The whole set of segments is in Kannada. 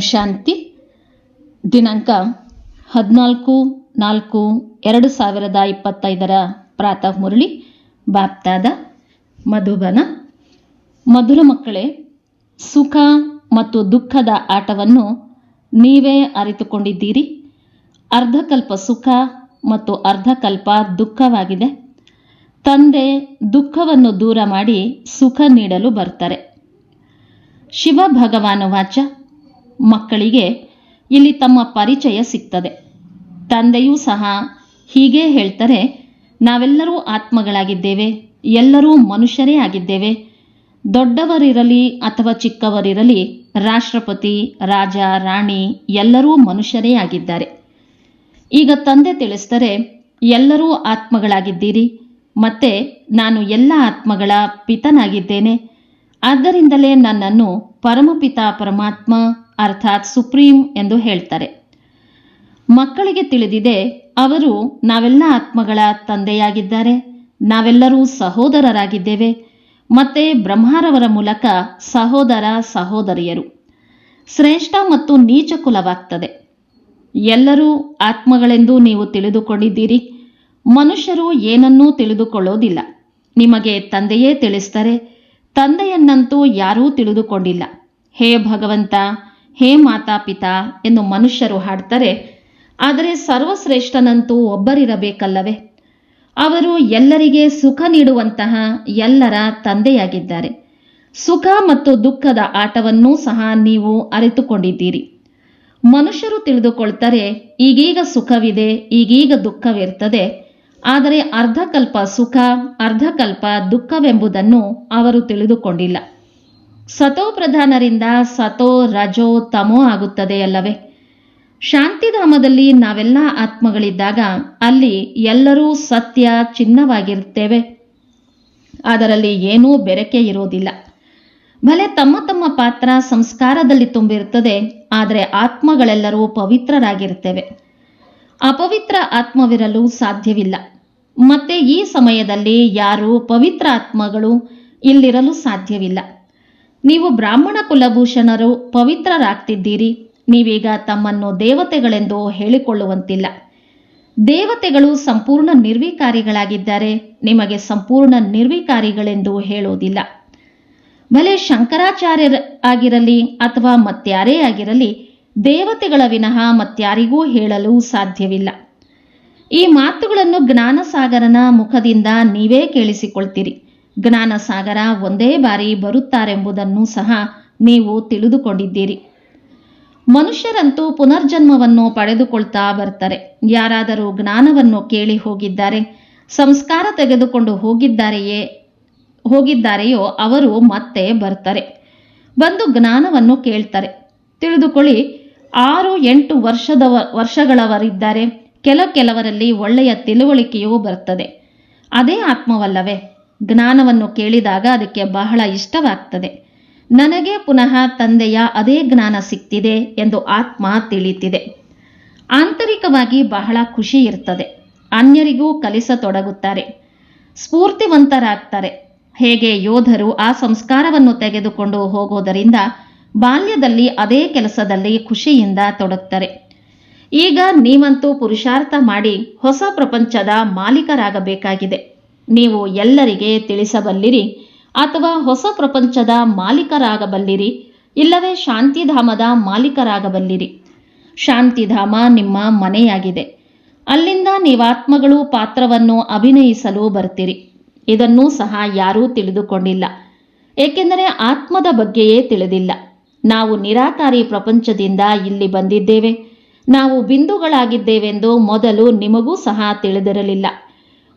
ಶಾಂತಿ. ದಿನಾಂಕ ಹದಿನಾಲ್ಕು ನಾಲ್ಕು ಎರಡು ಸಾವಿರದ ಇಪ್ಪತ್ತೈದರ ಪ್ರಾತಃ ಮುರಳಿ, ಬಾಪ್ತಾದ ಮಧುಬನ. ಮಧುರ ಮಕ್ಕಳೇ, ಸುಖ ಮತ್ತು ದುಃಖದ ಆಟವನ್ನು ನೀವೇ ಅರಿತುಕೊಂಡಿದ್ದೀರಿ. ಅರ್ಧಕಲ್ಪ ಸುಖ ಮತ್ತು ಅರ್ಧಕಲ್ಪ ದುಃಖವಾಗಿದೆ. ತಂದೆ ದುಃಖವನ್ನು ದೂರ ಮಾಡಿ ಸುಖ ನೀಡಲು ಬರ್ತಾರೆ. ಶಿವ ಭಗವಾನ ವಾಚ. ಮಕ್ಕಳಿಗೆ ಇಲ್ಲಿ ತಮ್ಮ ಪರಿಚಯ ಸಿಗ್ತದೆ. ತಂದೆಯೂ ಸಹ ಹೀಗೆ ಹೇಳ್ತಾರೆ, ನಾವೆಲ್ಲರೂ ಆತ್ಮಗಳಾಗಿದ್ದೇವೆ, ಎಲ್ಲರೂ ಮನುಷ್ಯರೇ ಆಗಿದ್ದೇವೆ. ದೊಡ್ಡವರಿರಲಿ ಅಥವಾ ಚಿಕ್ಕವರಿರಲಿ, ರಾಷ್ಟ್ರಪತಿ, ರಾಜ, ರಾಣಿ ಎಲ್ಲರೂ ಮನುಷ್ಯರೇ ಆಗಿದ್ದಾರೆ. ಈಗ ತಂದೆ ತಿಳಿಸ್ತಾರೆ, ಎಲ್ಲರೂ ಆತ್ಮಗಳಾಗಿದ್ದೀರಿ, ಮತ್ತೆ ನಾನು ಎಲ್ಲ ಆತ್ಮಗಳ ಪಿತನಾಗಿದ್ದೇನೆ. ಆದ್ದರಿಂದಲೇ ನನ್ನನ್ನು ಪರಮಪಿತ ಪರಮಾತ್ಮ ಅರ್ಥಾತ್ ಸುಪ್ರೀಂ ಎಂದು ಹೇಳ್ತಾರೆ. ಮಕ್ಕಳಿಗೆ ತಿಳಿದಿದೆ, ಅವರು ನಾವೆಲ್ಲ ಆತ್ಮಗಳ ತಂದೆಯಾಗಿದ್ದಾರೆ, ನಾವೆಲ್ಲರೂ ಸಹೋದರರಾಗಿದ್ದೇವೆ, ಮತ್ತೆ ಬ್ರಹ್ಮಾರವರ ಮೂಲಕ ಸಹೋದರ ಸಹೋದರಿಯರು. ಶ್ರೇಷ್ಠ ಮತ್ತು ನೀಚ ಕುಲವಾಗ್ತದೆ. ಎಲ್ಲರೂ ಆತ್ಮಗಳೆಂದು ನೀವು ತಿಳಿದುಕೊಂಡಿದ್ದೀರಿ, ಮನುಷ್ಯರು ಏನನ್ನೂ ತಿಳಿದುಕೊಳ್ಳೋದಿಲ್ಲ. ನಿಮಗೆ ತಂದೆಯೇ ತಿಳಿಸ್ತಾರೆ, ತಂದೆಯನ್ನಂತೂ ಯಾರೂ ತಿಳಿದುಕೊಂಡಿಲ್ಲ. ಹೇ ಭಗವಂತ ಹೇ ಮಾತಾಪಿತಾ ಎಂದು ಮನುಷ್ಯರು ಹಾಡ್ತಾರೆ, ಆದರೆ ಸರ್ವಶ್ರೇಷ್ಠನಂತೂ ಒಬ್ಬರಿರಬೇಕಲ್ಲವೇ? ಅವರು ಎಲ್ಲರಿಗೆ ಸುಖ ನೀಡುವಂತಹ ಎಲ್ಲರ ತಂದೆಯಾಗಿದ್ದಾರೆ. ಸುಖ ಮತ್ತು ದುಃಖದ ಆಟವನ್ನೂ ಸಹ ನೀವು ಅರಿತುಕೊಂಡಿದ್ದೀರಿ. ಮನುಷ್ಯರು ತಿಳಿದುಕೊಳ್ತಾರೆ, ಈಗೀಗ ಸುಖವಿದೆ, ಈಗೀಗ ದುಃಖವಿರ್ತದೆ, ಆದರೆ ಅರ್ಧಕಲ್ಪ ಸುಖ, ಅರ್ಧಕಲ್ಪ ದುಃಖವೆಂಬುದನ್ನು ಅವರು ತಿಳಿದುಕೊಂಡಿಲ್ಲ. ಸತೋ ಪ್ರಧಾನರಿಂದ ಸತೋ ರಜೋ ತಮೋ ಆಗುತ್ತದೆ ಅಲ್ಲವೇ? ಶಾಂತಿಧಾಮದಲ್ಲಿ ನಾವೆಲ್ಲ ಆತ್ಮಗಳಿದ್ದಾಗ ಅಲ್ಲಿ ಎಲ್ಲರೂ ಸತ್ಯ ಚಿನ್ನವಾಗಿರುತ್ತೇವೆ. ಅದರಲ್ಲಿ ಏನೂ ಬೆರಕೆ ಇರೋದಿಲ್ಲ. ಭಲೆ ತಮ್ಮ ತಮ್ಮ ಪಾತ್ರ ಸಂಸ್ಕಾರದಲ್ಲಿ ತುಂಬಿರುತ್ತದೆ, ಆದರೆ ಆತ್ಮಗಳೆಲ್ಲರೂ ಪವಿತ್ರರಾಗಿರುತ್ತೇವೆ. ಅಪವಿತ್ರ ಆತ್ಮವಿರಲು ಸಾಧ್ಯವಿಲ್ಲ. ಮತ್ತೆ ಈ ಸಮಯದಲ್ಲಿ ಯಾರು ಪವಿತ್ರ ಆತ್ಮಗಳು ಇಲ್ಲಿರಲು ಸಾಧ್ಯವಿಲ್ಲ. ನೀವು ಬ್ರಾಹ್ಮಣ ಕುಲಭೂಷಣರು ಪವಿತ್ರರಾಗ್ತಿದ್ದೀರಿ. ನೀವೀಗ ತಮ್ಮನ್ನು ದೇವತೆಗಳೆಂದು ಹೇಳಿಕೊಳ್ಳುವಂತಿಲ್ಲ. ದೇವತೆಗಳು ಸಂಪೂರ್ಣ ನಿರ್ವಿಕಾರಿಗಳಾಗಿದ್ದಾರೆ. ನಿಮಗೆ ಸಂಪೂರ್ಣ ನಿರ್ವಿಕಾರಿಗಳೆಂದು ಹೇಳೋದಿಲ್ಲ ಭಲೆ ಶಂಕರಾಚಾರ್ಯರ ಆಗಿರಲಿ ಅಥವಾ ಮತ್ಯಾರೇ ಆಗಿರಲಿ, ದೇವತೆಗಳ ವಿನಃ ಮತ್ಯಾರಿಗೂ ಹೇಳಲು ಸಾಧ್ಯವಿಲ್ಲ. ಈ ಮಾತುಗಳನ್ನು ಜ್ಞಾನಸಾಗರನ ಮುಖದಿಂದ ನೀವೇ ಕೇಳಿಸಿಕೊಳ್ತೀರಿ. ಜ್ಞಾನಸಾಗರ ಒಂದೇ ಬಾರಿ ಬರುತ್ತಾರೆಂಬುದನ್ನು ಸಹ ನೀವು ತಿಳಿದುಕೊಂಡಿದ್ದೀರಿ. ಮನುಷ್ಯರಂತೂ ಪುನರ್ಜನ್ಮವನ್ನು ಪಡೆದುಕೊಳ್ತಾ ಬರ್ತಾರೆ ಯಾರಾದರೂ ಜ್ಞಾನವನ್ನು ಕೇಳಿ ಹೋಗಿದ್ದಾರೆ, ಸಂಸ್ಕಾರ ತೆಗೆದುಕೊಂಡು ಹೋಗಿದ್ದಾರೆಯೇ, ಹೋಗಿದ್ದಾರೆಯೋ ಅವರು ಮತ್ತೆ ಬರ್ತಾರೆ ಬಂದು ಜ್ಞಾನವನ್ನು ಕೇಳ್ತಾರೆ. ತಿಳಿದುಕೊಳ್ಳಿ, ಆರು ಎಂಟು ವರ್ಷದ ವರ್ಷಗಳವರಿದ್ದಾರೆ. ಕೆಲ ಕೆಲವರಲ್ಲಿ ಒಳ್ಳೆಯ ತಿಳುವಳಿಕೆಯೂ ಬರ್ತದೆ ಅದೇ ಆತ್ಮವಲ್ಲವೇ? ಜ್ಞಾನವನ್ನು ಕೇಳಿದಾಗ ಅದಕ್ಕೆ ಬಹಳ ಇಷ್ಟವಾಗ್ತದೆ. ನನಗೆ ಪುನಃ ತಂದೆಯ ಅದೇ ಜ್ಞಾನ ಸಿಕ್ತಿದೆ ಎಂದು ಆತ್ಮ ತಿಳಿತಿದೆ. ಆಂತರಿಕವಾಗಿ ಬಹಳ ಖುಷಿ ಇರ್ತದೆ. ಅನ್ಯರಿಗೂ ಕಲಿಸತೊಡಗುತ್ತಾರೆ. ಸ್ಫೂರ್ತಿವಂತರಾಗ್ತಾರೆ. ಹೇಗೆ ಯೋಧರು ಆ ಸಂಸ್ಕಾರವನ್ನು ತೆಗೆದುಕೊಂಡು ಹೋಗೋದರಿಂದ ಬಾಲ್ಯದಲ್ಲಿ ಅದೇ ಕೆಲಸದಲ್ಲಿ ಖುಷಿಯಿಂದ ತೊಡಗ್ತಾರೆ. ಈಗ ನೀವಂತೂ ಪುರುಷಾರ್ಥ ಮಾಡಿ ಹೊಸ ಪ್ರಪಂಚದ ಮಾಲೀಕರಾಗಬೇಕಾಗಿದೆ. ನೀವು ಎಲ್ಲರಿಗೆ ತಿಳಿಸಬಲ್ಲಿರಿ. ಅಥವಾ ಹೊಸ ಪ್ರಪಂಚದ ಮಾಲೀಕರಾಗಬಲ್ಲಿರಿ. ಇಲ್ಲವೇ ಶಾಂತಿಧಾಮದ ಮಾಲೀಕರಾಗಬಲ್ಲಿರಿ. ಶಾಂತಿಧಾಮ ನಿಮ್ಮ ಮನೆಯಾಗಿದೆ. ಅಲ್ಲಿಂದ ನೀವಾತ್ಮಗಳು ಪಾತ್ರವನ್ನು ಅಭಿನಯಿಸಲು ಬರ್ತೀರಿ. ಇದನ್ನು ಸಹ ಯಾರೂ ತಿಳಿದುಕೊಂಡಿಲ್ಲ. ಏಕೆಂದರೆ ಆತ್ಮದ ಬಗ್ಗೆಯೇ ತಿಳಿದಿಲ್ಲ. ನಾವು ನಿರಾಕಾರಿ ಪ್ರಪಂಚದಿಂದ ಇಲ್ಲಿ ಬಂದಿದ್ದೇವೆ. ನಾವು ಬಿಂದುಗಳಾಗಿದ್ದೇವೆಂದು ಮೊದಲು ನಿಮಗೂ ಸಹ ತಿಳಿದಿರಲಿಲ್ಲ.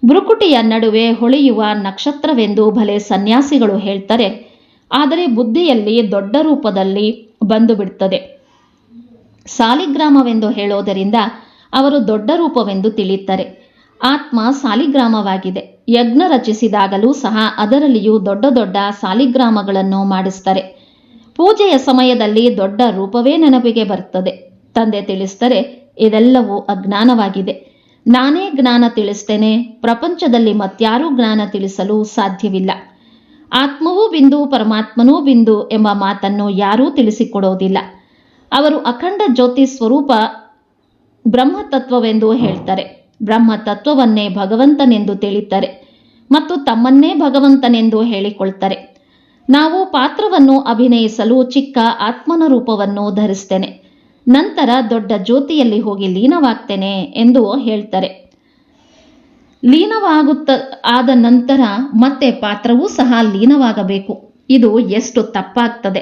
ಬೃಕುಟಿಯ ನಡುವೆ ಹೊಳೆಯುವ ನಕ್ಷತ್ರವೆಂದು ಭಲೆ ಸನ್ಯಾಸಿಗಳು ಹೇಳ್ತಾರೆ. ಆದರೆ ಬುದ್ಧಿಯಲ್ಲಿ ದೊಡ್ಡ ರೂಪದಲ್ಲಿ ಬಂದು ಬಿಡ್ತದೆ ಸಾಲಿಗ್ರಾಮವೆಂದು ಹೇಳೋದರಿಂದ ಅವರು ದೊಡ್ಡ ರೂಪವೆಂದು ತಿಳಿಯುತ್ತಾರೆ. ಆತ್ಮ ಸಾಲಿಗ್ರಾಮವಾಗಿದೆ. ಯಜ್ಞ ರಚಿಸಿದಾಗಲೂ ಸಹ ಅದರಲ್ಲಿಯೂ ದೊಡ್ಡ ದೊಡ್ಡ ಸಾಲಿಗ್ರಾಮಗಳನ್ನು ಮಾಡಿಸ್ತಾರೆ. ಪೂಜೆಯ ಸಮಯದಲ್ಲಿ ದೊಡ್ಡ ರೂಪವೇ ನೆನಪಿಗೆ ಬರ್ತದೆ. ತಂದೆ ತಿಳಿಸ್ತಾರೆ ಇದೆಲ್ಲವೂ ಅಜ್ಞಾನವಾಗಿದೆ. ನಾನೇ ಜ್ಞಾನ ತಿಳಿಸ್ತೇನೆ, ಪ್ರಪಂಚದಲ್ಲಿ ಮತ್ಯಾರೂ ಜ್ಞಾನ ತಿಳಿಸಲು ಸಾಧ್ಯವಿಲ್ಲ. ಆತ್ಮವೂ ಬಿಂದು, ಪರಮಾತ್ಮನೂ ಬಿಂದು ಎಂಬ ಮಾತನ್ನು ಯಾರೂ ತಿಳಿಸಿಕೊಡೋದಿಲ್ಲ. ಅವರು ಅಖಂಡ ಜ್ಯೋತಿ ಸ್ವರೂಪ ಬ್ರಹ್ಮತತ್ವವೆಂದು ಹೇಳ್ತಾರೆ. ಬ್ರಹ್ಮತತ್ವವನ್ನೇ ಭಗವಂತನೆಂದು ತಿಳಿತಾರೆ ಮತ್ತು ತಮ್ಮನ್ನೇ ಭಗವಂತನೆಂದು ಹೇಳಿಕೊಳ್ತಾರೆ. ನಾವು ಪಾತ್ರವನ್ನು ಅಭಿನಯಿಸಲು ಚಿಕ್ಕ ಆತ್ಮನ ರೂಪವನ್ನು ಧರಿಸ್ತೇನೆ. ನಂತರ ದೊಡ್ಡ ಜ್ಯೋತಿಯಲ್ಲಿ ಹೋಗಿ ಲೀನವಾಗ್ತೇನೆ ಎಂದು ಹೇಳ್ತಾರೆ. ಲೀನವಾಗುತ್ತ ಆದ ನಂತರ ಮತ್ತೆ ಪಾತ್ರವೂ ಸಹ ಲೀನವಾಗಬೇಕು. ಇದು ಎಷ್ಟು ತಪ್ಪಾಗ್ತದೆ.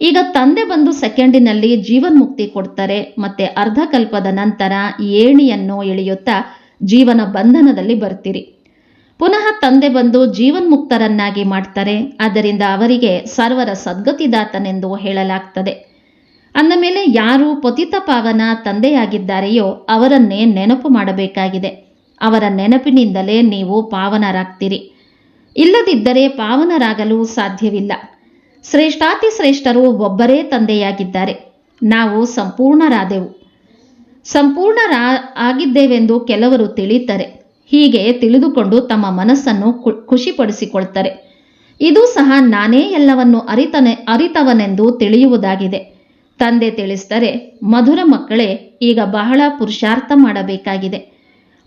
ಈಗ ತಂದೆ ಬಂದು ಸೆಕೆಂಡಿನಲ್ಲಿ ಜೀವನ್ಮುಕ್ತಿ ಕೊಡ್ತಾರೆ, ಮತ್ತೆ ಅರ್ಧಕಲ್ಪದ ನಂತರ ಏಣಿಯನ್ನು ಎಳೆಯುತ್ತಾ ಜೀವನ ಬಂಧನದಲ್ಲಿ ಬರ್ತೀರಿ. ಪುನಃ ತಂದೆ ಬಂದು ಜೀವನ್ಮುಕ್ತರನ್ನಾಗಿ ಮಾಡ್ತಾರೆ, ಆದ್ದರಿಂದ ಅವರಿಗೆ ಸರ್ವರ ಸದ್ಗತಿದಾತನೆಂದು ಹೇಳಲಾಗ್ತದೆ. ಅಂದ ಮೇಲೆ ಯಾರು ಪತಿತ ಪಾವನ ತಂದೆಯಾಗಿದ್ದಾರೆಯೋ ಅವರನ್ನೇ ನೆನಪು ಮಾಡಬೇಕಾಗಿದೆ. ಅವರ ನೆನಪಿನಿಂದಲೇ ನೀವು ಪಾವನರಾಗ್ತೀರಿ. ಇಲ್ಲದಿದ್ದರೆ ಪಾವನರಾಗಲು ಸಾಧ್ಯವಿಲ್ಲ. ಶ್ರೇಷ್ಠಾತಿ ಶ್ರೇಷ್ಠರು ಒಬ್ಬರೇ ತಂದೆಯಾಗಿದ್ದಾರೆ. ನಾವು ಸಂಪೂರ್ಣರಾದೆವು. ಸಂಪೂರ್ಣರಾ ಆಗಿದ್ದೇವೆಂದು ಕೆಲವರು ತಿಳಿತಾರೆ. ಹೀಗೆ ತಿಳಿದುಕೊಂಡು ತಮ್ಮ ಮನಸ್ಸನ್ನು ಖುಷಿಪಡಿಸಿಕೊಳ್ತಾರೆ. ಇದು ಸಹ ನಾನೇ ಎಲ್ಲವನ್ನು ಅರಿತನೆ ಅರಿತವನೆಂದು ತಿಳಿಯುವುದಾಗಿದೆ. ತಂದೆ ತಿಳಿಸ್ತಾರೆ ಮಧುರ ಮಕ್ಕಳೇ ಈಗ ಬಹಳ ಪುರುಷಾರ್ಥ ಮಾಡಬೇಕಾಗಿದೆ.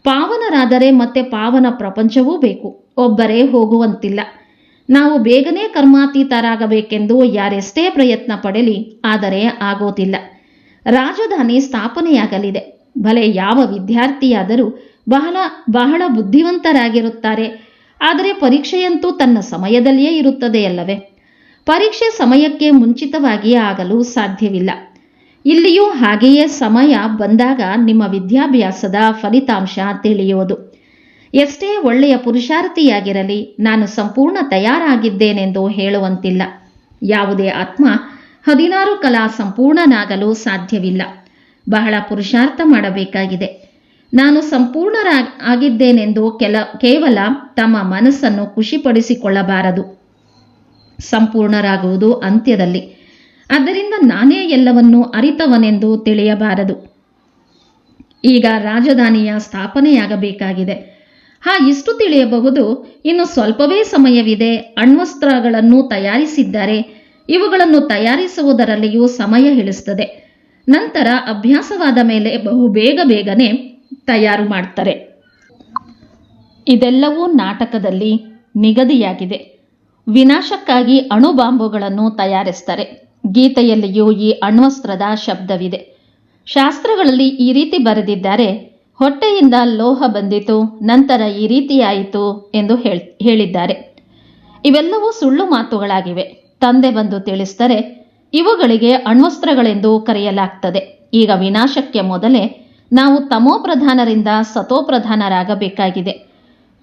ಪಾವನರಾದರೆ ಮತ್ತೆ ಪಾವನ ಪ್ರಪಂಚವೂ ಬೇಕು. ಒಬ್ಬರೇ ಹೋಗುವಂತಿಲ್ಲ. ನಾವು ಬೇಗನೆ ಕರ್ಮಾತೀತರಾಗಬೇಕೆಂದು ಯಾರೆಷ್ಟೇ ಪ್ರಯತ್ನ ಪಡಲಿ, ಆದರೆ ಆಗೋದಿಲ್ಲ. ರಾಜಧಾನಿ ಸ್ಥಾಪನೆಯಾಗಲಿದೆ. ಭಲೆ ಯಾವ ವಿದ್ಯಾರ್ಥಿಯಾದರೂ ಬಹಳ ಬಹಳ ಬುದ್ಧಿವಂತರಾಗಿರುತ್ತಾರೆ. ಆದರೆ ಪರೀಕ್ಷೆಯಂತೂ ತನ್ನ ಸಮಯದಲ್ಲಿಯೇ ಇರುತ್ತದೆಯಲ್ಲವೇ? ಪರೀಕ್ಷೆ ಸಮಯಕ್ಕೆ ಮುಂಚಿತವಾಗಿ ಆಗಲು ಸಾಧ್ಯವಿಲ್ಲ. ಇಲ್ಲಿಯೂ ಹಾಗೆಯೇ ಸಮಯ ಬಂದಾಗ ನಿಮ್ಮ ವಿದ್ಯಾಭ್ಯಾಸದ ಫಲಿತಾಂಶ ತಿಳಿಯುವುದು. ಎಷ್ಟೇ ಒಳ್ಳೆಯ ಪುರುಷಾರ್ಥಿಯಾಗಿರಲಿ, ನಾನು ಸಂಪೂರ್ಣ ತಯಾರಾಗಿದ್ದೇನೆಂದು ಹೇಳುವಂತಿಲ್ಲ. ಯಾವುದೇ ಆತ್ಮ ಹದಿನಾರು ಕಲಾ ಸಂಪೂರ್ಣನಾಗಲು ಸಾಧ್ಯವಿಲ್ಲ. ಬಹಳ ಪುರುಷಾರ್ಥ ಮಾಡಬೇಕಾಗಿದೆ. ನಾನು ಸಂಪೂರ್ಣರಾಗಿದ್ದೇನೆಂದು ಕೆಲ ಕೇವಲ ತಮ್ಮ ಮನಸ್ಸನ್ನು ಖುಷಿಪಡಿಸಿಕೊಳ್ಳಬಾರದು. ಸಂಪೂರ್ಣರಾಗುವುದು ಅಂತ್ಯದಲ್ಲಿ. ಆದ್ದರಿಂದ ನಾನೇ ಎಲ್ಲವನ್ನೂ ಅರಿತವನೆಂದು ತಿಳಿಯಬಾರದು. ಈಗ ರಾಜಧಾನಿಯ ಸ್ಥಾಪನೆಯಾಗಬೇಕಾಗಿದೆ. ಹಾ, ಇಷ್ಟು ತಿಳಿಯಬಹುದು. ಇನ್ನು ಸ್ವಲ್ಪವೇ ಸಮಯವಿದೆ. ಅಣ್ವಸ್ತ್ರಗಳನ್ನು ತಯಾರಿಸಿದ್ದಾರೆ. ಇವುಗಳನ್ನು ತಯಾರಿಸುವುದರಲ್ಲಿಯೂ ಸಮಯ ಹಿಡಿಸ್ತದೆ. ನಂತರ ಅಭ್ಯಾಸವಾದ ಮೇಲೆ ಬಹು ಬೇಗ ಬೇಗನೆ ತಯಾರು ಮಾಡ್ತಾರೆ. ಇದೆಲ್ಲವೂ ನಾಟಕದಲ್ಲಿ ನಿಗದಿಯಾಗಿದೆ. ವಿನಾಶಕ್ಕಾಗಿ ಅಣುಬಾಂಬುಗಳನ್ನು ತಯಾರಿಸ್ತಾರೆ. ಗೀತೆಯಲ್ಲಿಯೂ ಈ ಅಣ್ವಸ್ತ್ರದ ಶಬ್ದವಿದೆ. ಶಾಸ್ತ್ರಗಳಲ್ಲಿ ಈ ರೀತಿ ಬರೆದಿದ್ದಾರೆ, ಹೊಟ್ಟೆಯಿಂದ ಲೋಹ ಬಂದಿತು, ನಂತರ ಈ ರೀತಿಯಾಯಿತು ಎಂದು ಹೇಳ್, ಹೇಳಿದ್ದಾರೆ. ಇವೆಲ್ಲವೂ ಸುಳ್ಳು ಮಾತುಗಳಾಗಿವೆ. ತಂದೆ ಬಂದು ತಿಳಿಸ್ತಾರೆ ಇವುಗಳಿಗೆ ಅಣ್ವಸ್ತ್ರಗಳೆಂದು ಕರೆಯಲಾಗ್ತದೆ. ಈಗ ವಿನಾಶಕ್ಕೆ ಮೊದಲೇ ನಾವು ತಮೋಪ್ರಧಾನರಿಂದ ಸತೋಪ್ರಧಾನರಾಗಬೇಕಾಗಿದೆ.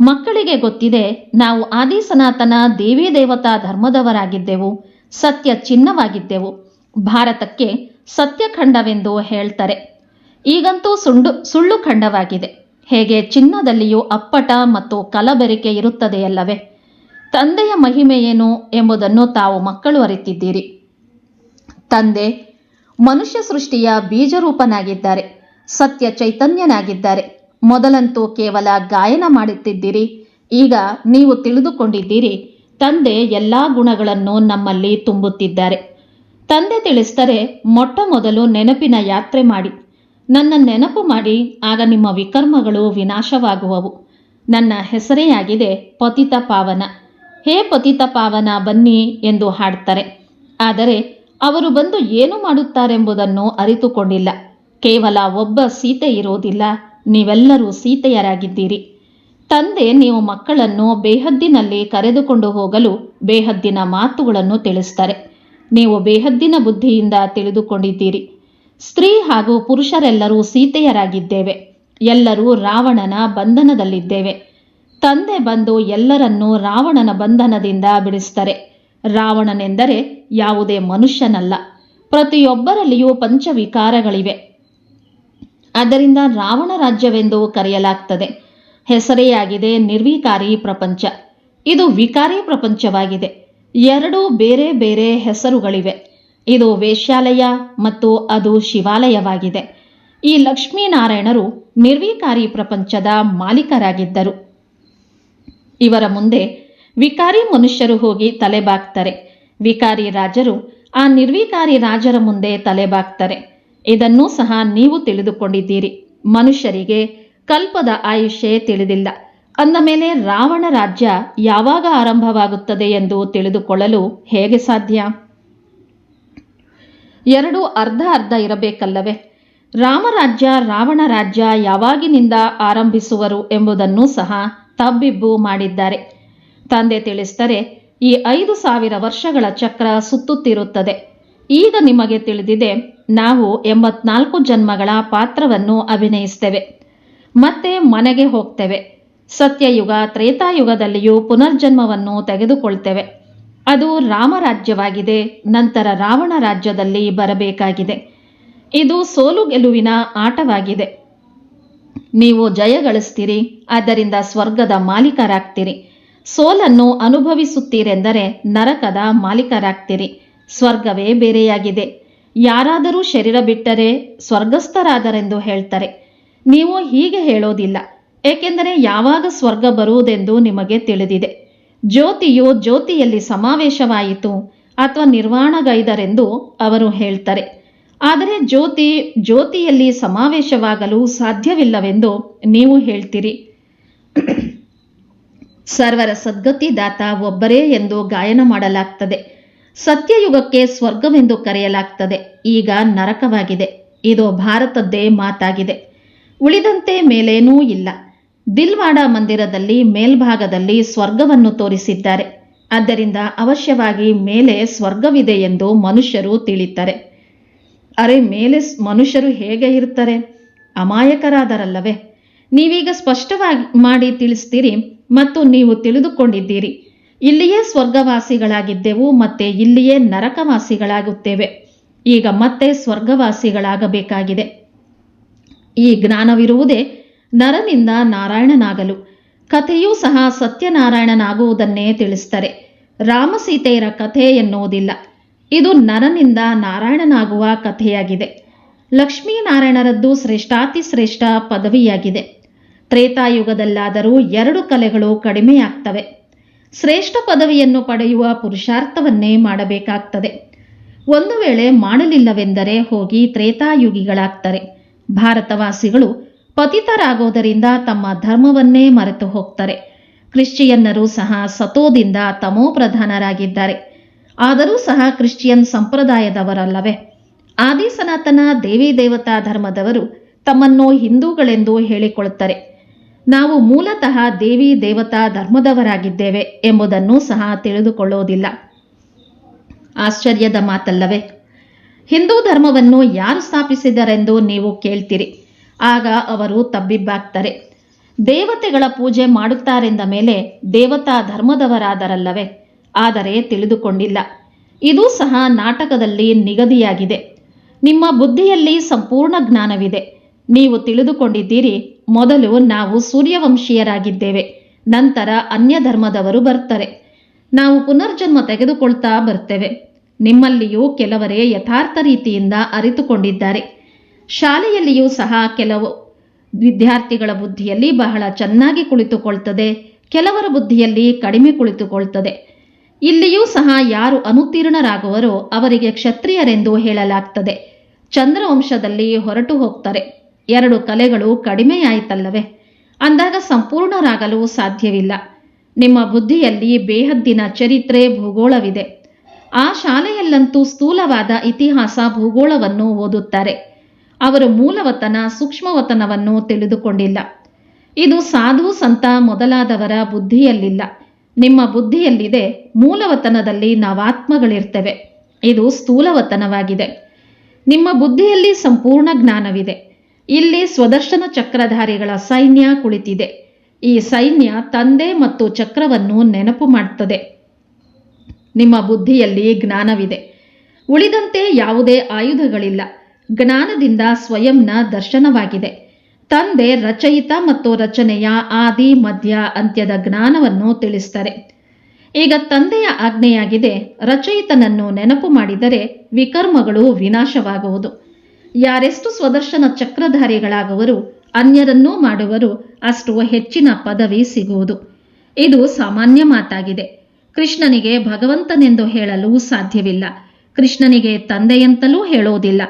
ಮಕ್ಕಳಿಗೆ ಗೊತ್ತಿದೆ ನಾವು ಆದಿ ಸನಾತನ ದೇವಿ ದೇವತಾ ಧರ್ಮದವರಾಗಿದ್ದೆವು, ಸತ್ಯ ಚಿನ್ನವಾಗಿದ್ದೆವು. ಭಾರತಕ್ಕೆ ಸತ್ಯಖಂಡವೆಂದು ಹೇಳ್ತಾರೆ. ಈಗಂತೂ ಸುಂಡು, ಸುಳ್ಳು ಖಂಡವಾಗಿದೆ. ಹೇಗೆ ಚಿನ್ನದಲ್ಲಿಯೂ ಅಪ್ಪಟ ಮತ್ತು ಕಲಬೆರಿಕೆ ಇರುತ್ತದೆಯಲ್ಲವೇ? ತಂದೆಯ ಮಹಿಮೆ ಏನು ಎಂಬುದನ್ನು ತಾವು ಮಕ್ಕಳು ಅರಿತಿದ್ದೀರಿ. ತಂದೆ ಮನುಷ್ಯ ಸೃಷ್ಟಿಯ ಬೀಜರೂಪನಾಗಿದ್ದಾರೆ, ಸತ್ಯ ಚೈತನ್ಯನಾಗಿದ್ದಾರೆ. ಮೊದಲಂತೂ ಕೇವಲ ಗಾಯನ ಮಾಡುತ್ತಿದ್ದೀರಿ. ಈಗ ನೀವು ತಿಳಿದುಕೊಂಡಿದ್ದೀರಿ, ತಂದೆ ಎಲ್ಲ ಗುಣಗಳನ್ನು ನಮ್ಮಲ್ಲಿ ತುಂಬುತ್ತಿದ್ದಾರೆ. ತಂದೆ ತಿಳಿಸ್ತಾರೆ ಮೊಟ್ಟ ಮೊದಲು ನೆನಪಿನ ಯಾತ್ರೆ ಮಾಡಿ. ನನ್ನ ನೆನಪು ಮಾಡಿ, ಆಗ ನಿಮ್ಮ ವಿಕರ್ಮಗಳು ವಿನಾಶವಾಗುವವು. ನನ್ನ ಹೆಸರೇ ಆಗಿದೆ ಪತಿತ ಪಾವನ. ಹೇ ಪತಿತ ಪಾವನ, ಬನ್ನಿ ಎಂದು ಹಾಡ್ತಾರೆ. ಆದರೆ ಅವರು ಬಂದು ಏನು ಮಾಡುತ್ತಾರೆಂಬುದನ್ನು ಅರಿತುಕೊಂಡಿಲ್ಲ. ಕೇವಲ ಒಬ್ಬ ಸೀತೆ ಇರೋದಿಲ್ಲ ನೀವೆಲ್ಲರೂ ಸೀತೆಯರಾಗಿದ್ದೀರಿ. ತಂದೆ, ನೀವು ಮಕ್ಕಳನ್ನು ಬೇಹದ್ದಿನಲ್ಲಿ ಕರೆದುಕೊಂಡು ಹೋಗಲು ಬೇಹದ್ದಿನ ಮಾತುಗಳನ್ನು ತಿಳಿಸ್ತಾರೆ. ನೀವು ಬೇಹದ್ದಿನ ಬುದ್ಧಿಯಿಂದ ತಿಳಿದುಕೊಂಡಿದ್ದೀರಿ. ಸ್ತ್ರೀ ಹಾಗೂ ಪುರುಷರೆಲ್ಲರೂ ಸೀತೆಯರಾಗಿದ್ದೇವೆ. ಎಲ್ಲರೂ ರಾವಣನ ಬಂಧನದಲ್ಲಿದ್ದೇವೆ. ತಂದೆ ಬಂದು ಎಲ್ಲರನ್ನೂ ರಾವಣನ ಬಂಧನದಿಂದ ಬಿಡಿಸ್ತಾರೆ. ರಾವಣನೆಂದರೆ ಯಾವುದೇ ಮನುಷ್ಯನಲ್ಲ. ಪ್ರತಿಯೊಬ್ಬರಲ್ಲಿಯೂ ಪಂಚವಿಕಾರಗಳಿವೆ. ಆದ್ದರಿಂದ ರಾವಣ ರಾಜ್ಯವೆಂದು ಕರೆಯಲಾಗ್ತದೆ. ಹೆಸರೇ ಆಗಿದೆ ನಿರ್ವಿಕಾರಿ ಪ್ರಪಂಚ. ಇದು ವಿಕಾರಿ ಪ್ರಪಂಚವಾಗಿದೆ. ಎರಡು ಬೇರೆ ಬೇರೆ ಹೆಸರುಗಳಿವೆ. ಇದು ವೇಶ್ಯಾಲಯ ಮತ್ತು ಅದು ಶಿವಾಲಯವಾಗಿದೆ. ಈ ಲಕ್ಷ್ಮೀನಾರಾಯಣರು ನಿರ್ವಿಕಾರಿ ಪ್ರಪಂಚದ ಮಾಲೀಕರಾಗಿದ್ದರು. ಇವರ ಮುಂದೆ ವಿಕಾರಿ ಮನುಷ್ಯರು ಹೋಗಿ ತಲೆಬಾಗ್ತಾರೆ. ವಿಕಾರಿ ರಾಜರು ಆ ನಿರ್ವಿಕಾರಿ ರಾಜರ ಮುಂದೆ ತಲೆಬಾಗ್ತಾರೆ. ಇದನ್ನೂ ಸಹ ನೀವು ತಿಳಿದುಕೊಂಡಿದ್ದೀರಿ. ಮನುಷ್ಯರಿಗೆ ಕಲ್ಪದ ಆಯುಷ್ಯ ತಿಳಿದಿಲ್ಲ. ಅಂದ ಮೇಲೆ ರಾವಣ ರಾಜ್ಯ ಯಾವಾಗ ಆರಂಭವಾಗುತ್ತದೆ ಎಂದು ತಿಳಿದುಕೊಳ್ಳಲು ಹೇಗೆ ಸಾಧ್ಯ? ಎರಡು ಅರ್ಧ ಅರ್ಧ ಇರಬೇಕಲ್ಲವೇ? ರಾಮರಾಜ್ಯ ರಾವಣ ರಾಜ್ಯ ಯಾವಾಗಿನಿಂದ ಆರಂಭಿಸುವರು ಎಂಬುದನ್ನು ಸಹ ತಬ್ಬಿಬ್ಬು ಮಾಡಿದ್ದಾರೆ. ತಂದೆ ತಿಳಿಸ್ತಾರೆ ಈ ಐದು ಸಾವಿರ ವರ್ಷಗಳ ಚಕ್ರ ಸುತ್ತುತ್ತಿರುತ್ತದೆ. ಈಗ ನಿಮಗೆ ತಿಳಿದಿದೆ ನಾವು ಎಂಬತ್ನಾಲ್ಕು ಜನ್ಮಗಳ ಪಾತ್ರವನ್ನು ಅಭಿನಯಿಸ್ತೇವೆ. ಮತ್ತೆ ಮನೆಗೆ ಹೋಗ್ತೇವೆ. ಸತ್ಯಯುಗ, ತ್ರೇತಾಯುಗದಲ್ಲಿಯೂ ಪುನರ್ಜನ್ಮವನ್ನು ತೆಗೆದುಕೊಳ್ತೇವೆ. ಅದು ರಾಮರಾಜ್ಯವಾಗಿದೆ, ನಂತರ ರಾವಣ ರಾಜ್ಯದಲ್ಲಿ ಬರಬೇಕಾಗಿದೆ. ಇದು ಸೋಲು ಗೆಲುವಿನ ಆಟವಾಗಿದೆ. ನೀವು ಜಯ ಗಳಿಸ್ತೀರಿ, ಆದ್ದರಿಂದ ಸ್ವರ್ಗದ ಮಾಲೀಕರಾಗ್ತೀರಿ. ಸೋಲನ್ನು ಅನುಭವಿಸುತ್ತೀರೆಂದರೆ ನರಕದ ಮಾಲೀಕರಾಗ್ತೀರಿ. ಸ್ವರ್ಗವೇ ಬೇರೆಯಾಗಿದೆ. ಯಾರಾದರೂ ಶರೀರ ಬಿಟ್ಟರೆ ಸ್ವರ್ಗಸ್ಥರಾದರೆಂದು ಹೇಳ್ತಾರೆ. ನೀವು ಹೀಗೆ ಹೇಳೋದಿಲ್ಲ. ಏಕೆಂದರೆ ಯಾವಾಗ ಸ್ವರ್ಗ ಬರುವುದೆಂದು ನಿಮಗೆ ತಿಳಿದಿದೆ. ಜ್ಯೋತಿಯು ಜ್ಯೋತಿಯಲ್ಲಿ ಸಮಾವೇಶವಾಯಿತು ಅಥವಾ ನಿರ್ವಾಣಗೈದರೆಂದು ಅವರು ಹೇಳ್ತಾರೆ. ಆದರೆ ಜ್ಯೋತಿ ಜ್ಯೋತಿಯಲ್ಲಿ ಸಮಾವೇಶವಾಗಲು ಸಾಧ್ಯವಿಲ್ಲವೆಂದು ನೀವು ಹೇಳ್ತೀರಿ. ಸರ್ವರ ಸದ್ಗತಿದಾತ ಒಬ್ಬರೇ ಎಂದು ಗಾಯನ ಮಾಡಲಾಗ್ತದೆ. ಸತ್ಯಯುಗಕ್ಕೆ ಸ್ವರ್ಗವೆಂದು ಕರೆಯಲಾಗ್ತದೆ. ಈಗ ನರಕವಾಗಿದೆ. ಇದು ಭಾರತದ್ದೇ ಮಾತಾಗಿದೆ. ಉಳಿದಂತೆ ಮೇಲೇನೂ ಇಲ್ಲ. ದಿಲ್ವಾಡ ಮಂದಿರದಲ್ಲಿ ಮೇಲ್ಭಾಗದಲ್ಲಿ ಸ್ವರ್ಗವನ್ನು ತೋರಿಸಿದ್ದಾರೆ. ಆದ್ದರಿಂದ ಅವಶ್ಯವಾಗಿ ಮೇಲೆ ಸ್ವರ್ಗವಿದೆ ಎಂದು ಮನುಷ್ಯರು ತಿಳಿತಾರೆ. ಅರೆ ಮೇಲೆ ಮನುಷ್ಯರು ಹೇಗೆ ಇರ್ತಾರೆ ಅಮಾಯಕರಾದರಲ್ಲವೇ? ನೀವೀಗ ಸ್ಪಷ್ಟವಾಗಿ ಮಾಡಿ ತಿಳಿಸ್ತೀರಿ ಮತ್ತು ನೀವು ತಿಳಿದುಕೊಂಡಿದ್ದೀರಿ. ಇಲ್ಲಿಯೇ ಸ್ವರ್ಗವಾಸಿಗಳಾಗಿದ್ದೆವು ಮತ್ತೆ ಇಲ್ಲಿಯೇ ನರಕವಾಸಿಗಳಾಗುತ್ತೇವೆ. ಈಗ ಮತ್ತೆ ಸ್ವರ್ಗವಾಸಿಗಳಾಗಬೇಕಾಗಿದೆ. ಈ ಜ್ಞಾನವಿರುವುದೇ ನರನಿಂದ ನಾರಾಯಣನಾಗಲು. ಕಥೆಯೂ ಸಹ ಸತ್ಯನಾರಾಯಣನಾಗುವುದನ್ನೇ ತಿಳಿಸ್ತಾರೆ. ರಾಮಸೀತೆಯರ ಕಥೆ ಎನ್ನುವುದಿಲ್ಲ. ಇದು ನರನಿಂದ ನಾರಾಯಣನಾಗುವ ಕಥೆಯಾಗಿದೆ. ಲಕ್ಷ್ಮೀನಾರಾಯಣರದ್ದು ಶ್ರೇಷ್ಠಾತಿ ಶ್ರೇಷ್ಠ ಪದವಿಯಾಗಿದೆ. ತ್ರೇತಾಯುಗದಲ್ಲಾದರೂ ಎರಡು ಕಲೆಗಳು ಕಡಿಮೆಯಾಗ್ತವೆ. ಶ್ರೇಷ್ಠ ಪದವಿಯನ್ನು ಪಡೆಯುವ ಪುರುಷಾರ್ಥವನ್ನೇ ಮಾಡಬೇಕಾಗ್ತದೆ. ಒಂದು ವೇಳೆ ಮಾಡಲಿಲ್ಲವೆಂದರೆ ಹೋಗಿ ತ್ರೇತಾಯುಗಿಗಳಾಗ್ತಾರೆ. ಭಾರತವಾಸಿಗಳು ಪತಿತರಾಗೋದರಿಂದ ತಮ್ಮ ಧರ್ಮವನ್ನೇ ಮರೆತು ಹೋಗ್ತಾರೆ. ಕ್ರಿಶ್ಚಿಯನ್ನರು ಸಹ ಸತೋದಿಂದ ತಮೋ ಪ್ರಧಾನರಾಗಿದ್ದಾರೆ. ಆದರೂ ಸಹ ಕ್ರಿಶ್ಚಿಯನ್ ಸಂಪ್ರದಾಯದವರಲ್ಲವೇ. ಆದಿ ಸನಾತನ ದೇವಿ ದೇವತಾ ಧರ್ಮದವರು ತಮ್ಮನ್ನು ಹಿಂದೂಗಳೆಂದು ಹೇಳಿಕೊಳ್ಳುತ್ತಾರೆ ನಾವು ಮೂಲತಃ ದೇವಿ ದೇವತಾ ಧರ್ಮದವರಾಗಿದ್ದೇವೆ ಎಂಬುದನ್ನು ಸಹ ತಿಳಿದುಕೊಳ್ಳುವುದಿಲ್ಲ. ಆಶ್ಚರ್ಯದ ಮಾತಲ್ಲವೇ? ಹಿಂದೂ ಧರ್ಮವನ್ನು ಯಾರು ಸ್ಥಾಪಿಸಿದರೆಂದು ನೀವು ಕೇಳ್ತೀರಿ. ಆಗ ಅವರು ತಬ್ಬಿಬ್ಬಾಗ್ತಾರೆ. ದೇವತೆಗಳ ಪೂಜೆ ಮಾಡುತ್ತಾರೆಂದ ಮೇಲೆ ದೇವತಾ ಧರ್ಮದವರಾದರಲ್ಲವೇ? ಆದರೆ ತಿಳಿದುಕೊಂಡಿಲ್ಲ. ಇದು ಸಹ ನಾಟಕದಲ್ಲಿ ನಿಗದಿಯಾಗಿದೆ. ನಿಮ್ಮ ಬುದ್ಧಿಯಲ್ಲಿ ಸಂಪೂರ್ಣ ಜ್ಞಾನವಿದೆ. ನೀವು ತಿಳಿದುಕೊಂಡಿದ್ದೀರಿ, ಮೊದಲು ನಾವು ಸೂರ್ಯವಂಶೀಯರಾಗಿದ್ದೇವೆ, ನಂತರ ಅನ್ಯ ಧರ್ಮದವರು ಬರ್ತಾರೆ ನಾವು ಪುನರ್ಜನ್ಮ ತೆಗೆದುಕೊಳ್ತಾ ಬರ್ತೇವೆ ನಿಮ್ಮಲ್ಲಿಯೂ ಕೆಲವರೇ ಯಥಾರ್ಥ ರೀತಿಯಿಂದ ಅರಿತುಕೊಂಡಿದ್ದಾರೆ. ಶಾಲೆಯಲ್ಲಿಯೂ ಸಹ ಕೆಲವು ವಿದ್ಯಾರ್ಥಿಗಳ ಬುದ್ಧಿಯಲ್ಲಿ ಬಹಳ ಚೆನ್ನಾಗಿ ಕುಳಿತುಕೊಳ್ತದೆ, ಕೆಲವರ ಬುದ್ಧಿಯಲ್ಲಿ ಕಡಿಮೆ ಕುಳಿತುಕೊಳ್ತದೆ. ಇಲ್ಲಿಯೂ ಸಹ ಯಾರು ಅನುತ್ತೀರ್ಣರಾಗುವರೋ ಅವರಿಗೆ ಕ್ಷತ್ರಿಯರೆಂದು ಹೇಳಲಾಗ್ತದೆ. ಚಂದ್ರವಂಶದಲ್ಲಿ ಹೊರಟು ಹೋಗ್ತಾರೆ. ಎರಡು ಕಲೆಗಳು ಕಡಿಮೆಯಾಯಿತಲ್ಲವೇ? ಅಂದಾಗ ಸಂಪೂರ್ಣರಾಗಲು ಸಾಧ್ಯವಿಲ್ಲ. ನಿಮ್ಮ ಬುದ್ಧಿಯಲ್ಲಿ ಬೇಹದ್ದಿನ ಚರಿತ್ರೆ ಭೂಗೋಳವಿದೆ. ಆ ಶಾಲೆಯಲ್ಲಂತೂ ಸ್ಥೂಲವಾದ ಇತಿಹಾಸ ಭೂಗೋಳವನ್ನು ಓದುತ್ತಾರೆ. ಅವರು ಮೂಲವತನ, ಸೂಕ್ಷ್ಮವತನವನ್ನು ತಿಳಿದುಕೊಂಡಿಲ್ಲ. ಇದು ಸಾಧು ಸಂತ ಮೊದಲಾದವರ ಬುದ್ಧಿಯಲ್ಲಿಲ್ಲ. ನಿಮ್ಮ ಬುದ್ಧಿಯಲ್ಲಿದೆ, ಮೂಲವತನದಲ್ಲಿ ನಾವಾತ್ಮಗಳಿರ್ತೇವೆ. ಇದು ಸ್ಥೂಲವತನವಾಗಿದೆ. ನಿಮ್ಮ ಬುದ್ಧಿಯಲ್ಲಿ ಸಂಪೂರ್ಣ ಜ್ಞಾನವಿದೆ. ಇಲ್ಲಿ ಸ್ವದರ್ಶನ ಚಕ್ರಧಾರಿಗಳ ಸೈನ್ಯ ಕುಳಿತಿದೆ. ಈ ಸೈನ್ಯ ತಂದೆ ಮತ್ತು ಚಕ್ರವನ್ನು ನೆನಪು ಮಾಡುತ್ತದೆ ನಿಮ್ಮ ಬುದ್ಧಿಯಲ್ಲಿ ಜ್ಞಾನವಿದೆ. ಉಳಿದಂತೆ ಯಾವುದೇ ಆಯುಧಗಳಿಲ್ಲ. ಜ್ಞಾನದಿಂದ ಸ್ವಯಂನ ದರ್ಶನವಾಗಿದೆ. ತಂದೆ ರಚಯಿತ ಮತ್ತು ರಚನೆಯ ಆದಿ, ಮಧ್ಯ, ಅಂತ್ಯದ ಜ್ಞಾನವನ್ನು ತಿಳಿಸ್ತಾರೆ ಈಗ ತಂದೆಯ ಆಜ್ಞೆಯಾಗಿದೆ, ರಚಯಿತನನ್ನು ನೆನಪು ಮಾಡಿದರೆ ವಿಕರ್ಮಗಳು ವಿನಾಶವಾಗುವುದು. ಯಾರೆಷ್ಟು ಸ್ವದರ್ಶನ ಚಕ್ರಧಾರಿಗಳಾಗುವರು ಅನ್ಯರನ್ನೂ ಮಾಡುವರು, ಅಷ್ಟು ಹೆಚ್ಚಿನ ಪದವಿ ಸಿಗುವುದು. ಇದು ಸಾಮಾನ್ಯ ಮಾತಾಗಿದೆ. ಕೃಷ್ಣನಿಗೆ ಭಗವಂತನೆಂದು ಹೇಳಲು ಸಾಧ್ಯವಿಲ್ಲ. ಕೃಷ್ಣನಿಗೆ ತಂದೆಯಂತಲೂ ಹೇಳೋದಿಲ್ಲ.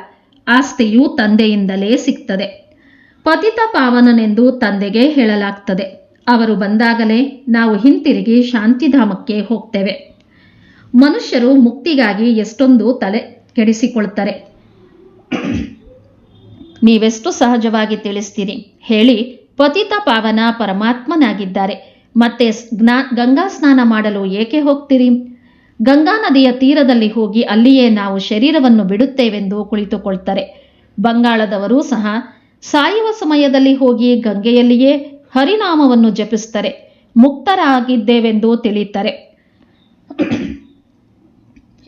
ಆಸ್ತಿಯು ತಂದೆಯಿಂದಲೇ ಸಿಗ್ತದೆ. ಪತಿತ ಪಾವನನೆಂದು ತಂದೆಗೆ ಹೇಳಲಾಗ್ತದೆ. ಅವರು ಬಂದಾಗಲೇ ನಾವು ಹಿಂತಿರುಗಿ ಶಾಂತಿಧಾಮಕ್ಕೆ ಹೋಗ್ತೇವೆ. ಮನುಷ್ಯರು ಮುಕ್ತಿಗಾಗಿ ಎಷ್ಟೊಂದು ತಲೆ ಕೆಡಿಸಿಕೊಳ್ತಾರೆ. ನೀವೆಷ್ಟು ಸಹಜವಾಗಿ ತಿಳಿಸ್ತೀರಿ? ಹೇಳಿ. ಪತಿತ ಪಾವನ ಪರಮಾತ್ಮನಾಗಿದ್ದಾರೆ. ಮತ್ತೆ ಸ್ನಾ, ಗಂಗಾ ಸ್ನಾನ ಮಾಡಲು ಏಕೆ ಹೋಗ್ತೀರಿ? ಗಂಗಾ ನದಿಯ ತೀರದಲ್ಲಿ ಹೋಗಿ ಅಲ್ಲಿಯೇ ನಾವು ಶರೀರವನ್ನು ಬಿಡುತ್ತೇವೆಂದು ಕುಳಿತುಕೊಳ್ತಾರೆ. ಬಂಗಾಳದವರು ಸಹ ಸಾಯುವ ಸಮಯದಲ್ಲಿ ಹೋಗಿ ಗಂಗೆಯಲ್ಲಿಯೇ ಹರಿನಾಮವನ್ನು ಜಪಿಸ್ತಾರೆ. ಮುಕ್ತರಾಗಿದ್ದೇವೆಂದು ತಿಳಿಯುತ್ತಾರೆ.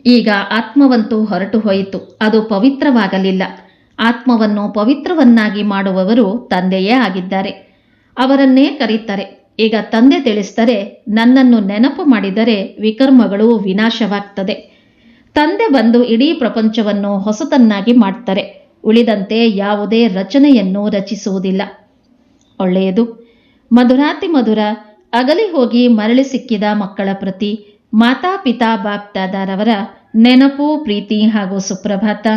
ಈಗ ಆತ್ಮವಂತೂ ಹೊರಟು ಹೋಯಿತು. ಅದು ಪವಿತ್ರವಾಗಲಿಲ್ಲ. ಆತ್ಮವನ್ನು ಪವಿತ್ರವನ್ನಾಗಿ ಮಾಡುವವರು ತಂದೆಯೇ ಆಗಿದ್ದಾರೆ. ಅವರನ್ನೇ ಕರೀತಾರೆ. ಈಗ ತಂದೆ ತಿಳಿಸ್ತಾರೆ ನನ್ನನ್ನು ನೆನಪು ಮಾಡಿದರೆ ವಿಕರ್ಮಗಳು ವಿನಾಶವಾಗ್ತದೆ. ತಂದೆ ಬಂದು ಇಡೀ ಪ್ರಪಂಚವನ್ನು ಹೊಸತನ್ನಾಗಿ ಮಾಡ್ತಾರೆ. ಉಳಿದಂತೆ ಯಾವುದೇ ರಚನೆಯನ್ನು ರಚಿಸುವುದಿಲ್ಲ. ಒಳ್ಳೆಯದು. ಮಧುರಾತಿ ಮಧುರ, ಅಗಲಿ ಹೋಗಿ ಮರಳಿ ಸಿಕ್ಕಿದ ಮಕ್ಕಳ ಪ್ರತಿ ಮಾತಾಪಿತಾ ಬಾಪ್ತಾದಾರವರ ನೆನಪು, ಪ್ರೀತಿ ಹಾಗೂ ಸುಪ್ರಭಾತ.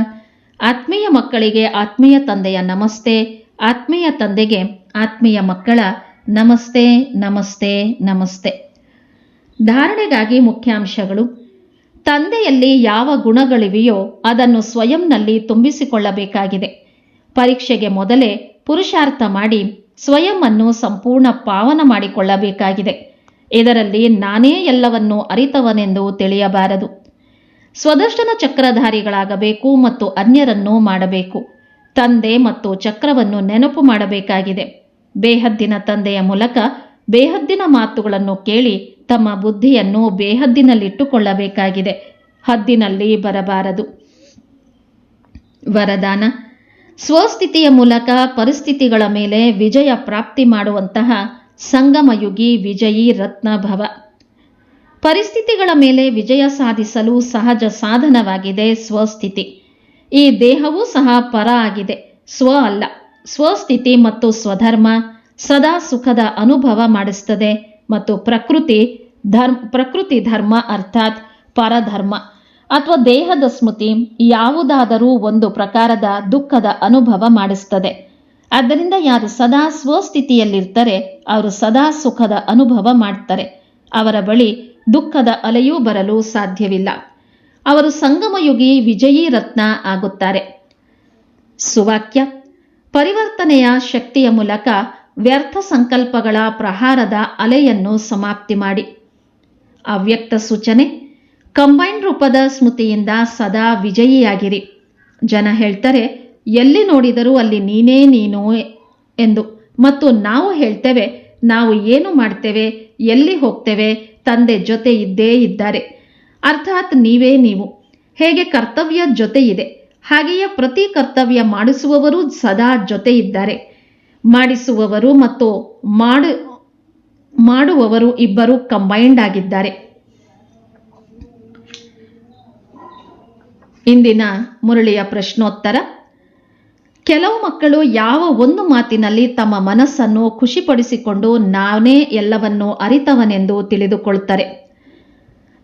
ಆತ್ಮೀಯ ಮಕ್ಕಳಿಗೆ ಆತ್ಮೀಯ ತಂದೆಯ ನಮಸ್ತೆ, ಆತ್ಮೀಯ ತಂದೆಗೆ ಆತ್ಮೀಯ ಮಕ್ಕಳ ನಮಸ್ತೆ ನಮಸ್ತೆ ನಮಸ್ತೆ. ಧಾರಣೆಗಾಗಿ ಮುಖ್ಯಾಂಶಗಳು. ತಂದೆಯಲ್ಲಿ ಯಾವ ಗುಣಗಳಿವೆಯೋ ಅದನ್ನು ಸ್ವಯಂನಲ್ಲಿ ತುಂಬಿಸಿಕೊಳ್ಳಬೇಕಾಗಿದೆ. ಪರೀಕ್ಷೆಗೆ ಮೊದಲೇ ಪುರುಷಾರ್ಥ ಮಾಡಿ ಸ್ವಯಂ ಅನ್ನು ಸಂಪೂರ್ಣ ಪಾವನ ಮಾಡಿಕೊಳ್ಳಬೇಕಾಗಿದೆ. ಇದರಲ್ಲಿ ನಾನೇ ಎಲ್ಲವನ್ನೂ ಅರಿತವನೆಂದು ತಿಳಿಯಬಾರದು. ಸ್ವದರ್ಶನ ಚಕ್ರಧಾರಿಗಳಾಗಬೇಕು ಮತ್ತು ಅನ್ಯರನ್ನು ಮಾಡಬೇಕು. ತಂದೆ ಮತ್ತು ಚಕ್ರವನ್ನು ನೆನಪು ಮಾಡಬೇಕಾಗಿದೆ. ಬೇಹದ್ದಿನ ತಂದೆಯ ಮೂಲಕ ಬೇಹದ್ದಿನ ಮಾತುಗಳನ್ನು ಕೇಳಿ ತಮ್ಮ ಬುದ್ಧಿಯನ್ನು ಬೇಹದ್ದಿನಲ್ಲಿಟ್ಟುಕೊಳ್ಳಬೇಕಾಗಿದೆ. ಹದ್ದಿನಲ್ಲಿ ಬರಬಾರದು. ವರದಾನ. ಸ್ವಸ್ಥಿತಿಯ ಮೂಲಕ ಪರಿಸ್ಥಿತಿಗಳ ಮೇಲೆ ವಿಜಯ ಪ್ರಾಪ್ತಿ ಮಾಡುವಂತಹ ಸಂಗಮಯುಗಿ ವಿಜಯಿ ರತ್ನ ಭವ ಪರಿಸ್ಥಿತಿಗಳ ಮೇಲೆ ವಿಜಯ ಸಾಧಿಸಲು ಸಹಜ ಸಾಧನವಾಗಿದೆ ಸ್ವಸ್ಥಿತಿ. ಈ ದೇಹವೂ ಸಹ ಪರ ಆಗಿದೆ. ಸ್ವ ಅಲ್ಲ. ಸ್ವಸ್ಥಿತಿ ಮತ್ತು ಸ್ವಧರ್ಮ ಸದಾ ಸುಖದ ಅನುಭವ ಮಾಡಿಸ್ತದೆ ಮತ್ತು ಪ್ರಕೃತಿ ಧರ್ಮ ಪ್ರಕೃತಿ ಧರ್ಮ ಅರ್ಥಾತ್ ಪರಧರ್ಮ ಅಥವಾ ದೇಹದ ಸ್ಮೃತಿ ಯಾವುದಾದರೂ ಒಂದು ಪ್ರಕಾರದ ದುಃಖದ ಅನುಭವ ಮಾಡಿಸ್ತದೆ. ಆದ್ದರಿಂದ ಯಾರು ಸದಾ ಸ್ವಸ್ಥಿತಿಯಲ್ಲಿರ್ತಾರೆ, ಅವರು ಸದಾ ಸುಖದ ಅನುಭವ ಮಾಡ್ತಾರೆ. ಅವರ ಬಳಿ ದುಃಖದ ಅಲೆಯೂ ಬರಲು ಸಾಧ್ಯವಿಲ್ಲ. ಅವರು ಸಂಗಮಯುಗಿ ವಿಜಯಿ ರತ್ನ ಆಗುತ್ತಾರೆ. ಸುವಾಕ್ಯ, ಪರಿವರ್ತನೆಯ ಶಕ್ತಿಯ ಮೂಲಕ ವ್ಯರ್ಥ ಸಂಕಲ್ಪಗಳ ಪ್ರಹಾರದ ಅಲೆಯನ್ನು ಸಮಾಪ್ತಿ ಮಾಡಿ. ಅವ್ಯಕ್ತ ಸೂಚನೆ, ಕಂಬೈನ್ ರೂಪದ ಸ್ಮೃತಿಯಿಂದ ಸದಾ ವಿಜಯಿಯಾಗಿರಿ. ಜನ ಹೇಳ್ತಾರೆ, ಎಲ್ಲಿ ನೋಡಿದರೂ ಅಲ್ಲಿ ನೀನೇ ನೀನು ಎಂದು. ಮತ್ತು ನಾವು ಹೇಳ್ತೇವೆ, ನಾವು ಏನು ಮಾಡ್ತೇವೆ, ಎಲ್ಲಿ ಹೋಗ್ತೇವೆ ತಂದೆ ಜೊತೆ ಇದ್ದೇ ಇದ್ದಾರೆ. ಅರ್ಥಾತ್ ನೀವೇ ನೀವು. ಹೇಗೆ ಕರ್ತವ್ಯ ಜೊತೆ ಇದೆ, ಹಾಗೆಯೇ ಪ್ರತಿ ಕರ್ತವ್ಯ ಮಾಡಿಸುವವರು ಸದಾ ಜೊತೆ ಇದ್ದಾರೆ. ಮಾಡಿಸುವವರು ಮತ್ತು ಮಾಡು, ಮಾಡುವವರು ಇಬ್ಬರು ಕಂಬೈಂಡ್ ಆಗಿದ್ದಾರೆ. ಇಂದಿನ ಮುರಳಿಯ ಪ್ರಶ್ನೋತ್ತರ. ಕೆಲವು ಮಕ್ಕಳು ಯಾವ ಒಂದು ಮಾತಿನಲ್ಲಿ ತಮ್ಮ ಮನಸ್ಸನ್ನು ಖುಷಿಪಡಿಸಿಕೊಂಡು ನಾನೇ ಎಲ್ಲವನ್ನು ಅರಿತವನೆಂದು ತಿಳಿದುಕೊಳ್ತಾರೆ.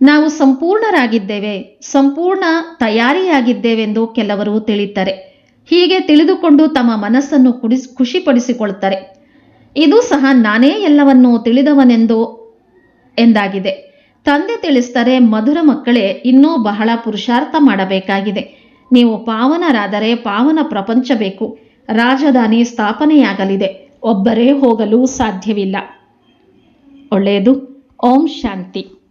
ನಾವು ಸಂಪೂರ್ಣರಾಗಿದ್ದೇವೆ, ಸಂಪೂರ್ಣ ತಯಾರಿಯಾಗಿದ್ದೇವೆಂದು ಕೆಲವರು ತಿಳಿತಾರೆ. ಹೀಗೆ ತಿಳಿದುಕೊಂಡು ತಮ್ಮ ಮನಸ್ಸನ್ನು ಕುಡಿಸ್ ಖುಷಿಪಡಿಸಿಕೊಳ್ತಾರೆ. ಇದು ಸಹ ನಾನೇ ಎಲ್ಲವನ್ನು ತಿಳಿದವನೆಂದು ಎಂದಾಗಿದೆ. ತಂದೆ ತಿಳಿಸ್ತಾರೆ ಮಧುರ ಮಕ್ಕಳೇ ಇನ್ನೂ ಬಹಳ ಪುರುಷಾರ್ಥ ಮಾಡಬೇಕಾಗಿದೆ. ನೀವು ಪಾವನರಾದರೆ ಪಾವನ ಪ್ರಪಂಚ ಬೇಕು. ರಾಜಧಾನಿ ಸ್ಥಾಪನೆಯಾಗಲಿದೆ. ಒಬ್ಬರೇ ಹೋಗಲು ಸಾಧ್ಯವಿಲ್ಲ. ಒಳ್ಳೆಯದು. ಓಂ ಶಾಂತಿ.